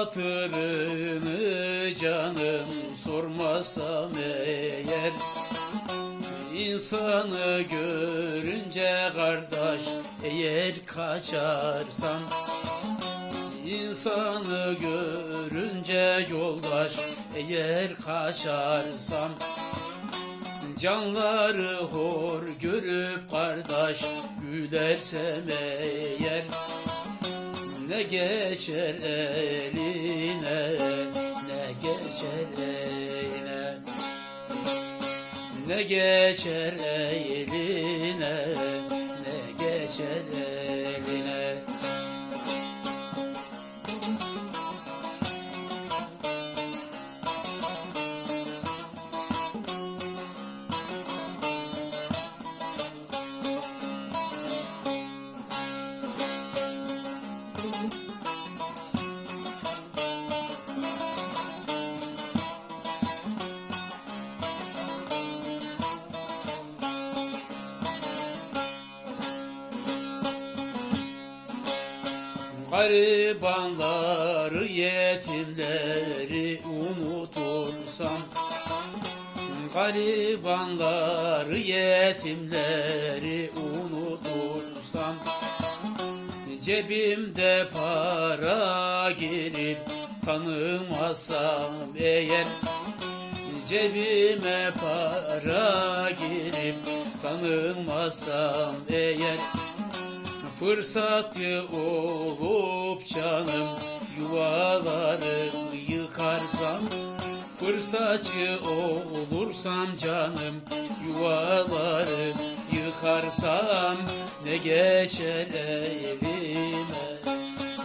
hatırını canım sormasam eğer İnsanı görünce kardeş eğer kaçarsam İnsanı görünce yoldaş eğer kaçarsam Canları hor görüp kardeş gülersem eğer Ne geçer eline ne geçer eline? Ne geçer eline ne geçer eline Garibanları yetimleri unutursam. Garibanları yetimleri unutursam. Cebimde para girip tanımazsam eğer. Cebime para girip tanımazsam eğer Fırsatçı olup canım yuvaları yıkarsam Fırsatçı olursam canım yuvaları yıkarsam Ne geçer elime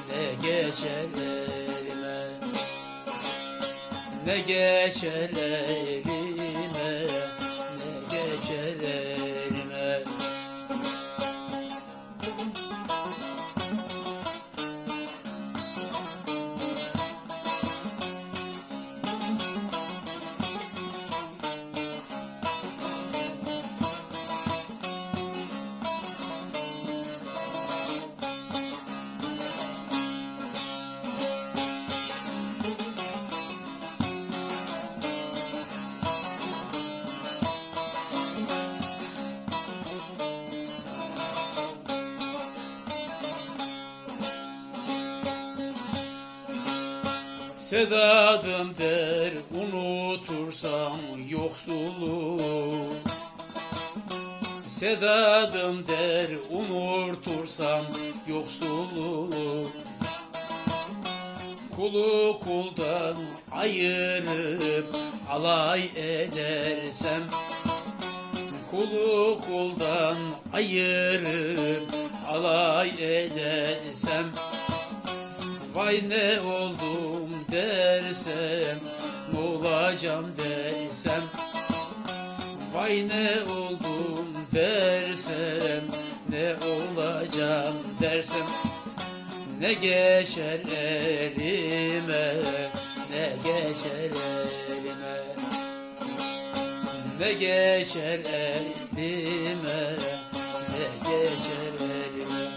ne geçer elime. Ne geçer elime Sedadım der unutursam yoksulu Sedadım der unutursam yoksulu Kulu kuldan ayırıp alay edersem Kulu kuldan ayırıp alay edersem Vay ne oldum dersem Ne olacağım dersem Vay ne oldum dersem Ne olacağım dersem Ne geçer elime Ne geçer elime Ne geçer elime Ne geçer elime.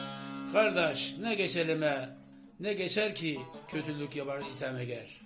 Kardeş ne geçer elime ne geçer ki kötülük yapar isem eğer.